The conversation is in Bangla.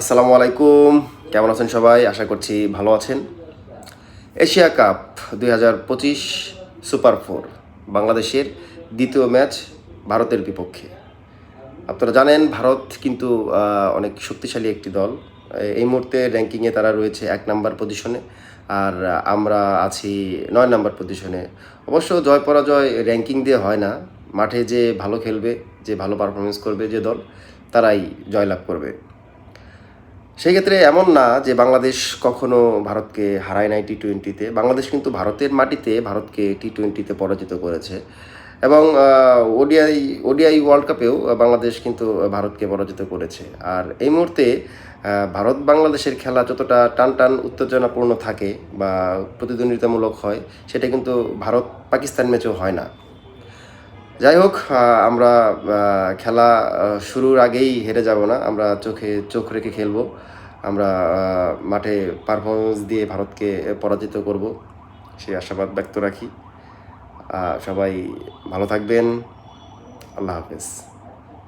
আসসালামু আলাইকুম। কেমন আছেন সবাই? আশা করছি ভালো আছেন। এশিয়া কাপ দুই হাজার পঁচিশ সুপার ফোর বাংলাদেশের দ্বিতীয় ম্যাচ ভারতের বিপক্ষে। আপনারা জানেন, ভারত কিন্তু অনেক শক্তিশালী একটি দল। এই মুহূর্তে র্যাঙ্কিংয়ে তারা রয়েছে এক নাম্বার পজিশনে আর আমরা আছি নয় নাম্বার পজিশনে অবশ্য জয় পরাজয় র্যাঙ্কিং দিয়ে হয় না। মাঠে যে ভালো খেলবে, যে ভালো পারফরমেন্স করবে যে দল, তারাই জয়লাভ করবে। সেই ক্ষেত্রে এমন না যে বাংলাদেশ কখনো ভারতকে হারায় নাই টি টোয়েন্টিতে বাংলাদেশ কিন্তু ভারতের মাটিতে ভারতকে টি টোয়েন্টিতে পরাজিত করেছে। এবং ওডিআই ওডিআই ওয়ার্ল্ড কাপেও বাংলাদেশ কিন্তু ভারতকে পরাজিত করেছে। আর এই মুহূর্তে ভারত বাংলাদেশের খেলা যতটা টান টান উত্তেজনাপূর্ণ থাকে বা প্রতিদ্বন্দ্বিতামূলক হয়, সেটা কিন্তু ভারত পাকিস্তান ম্যাচেও হয় না। যাই হোক আমরা খেলা শুরুর আগেই হেরে যাব না। আমরা চোখে, চোখ রেখে খেলব। আমরা মাঠে পারফরমেন্স দিয়ে ভারতকে পরাজিত করব। সেই আশাবাদ ব্যক্ত রাখি। সবাই ভালো থাকবেন। আল্লাহ হাফেজ।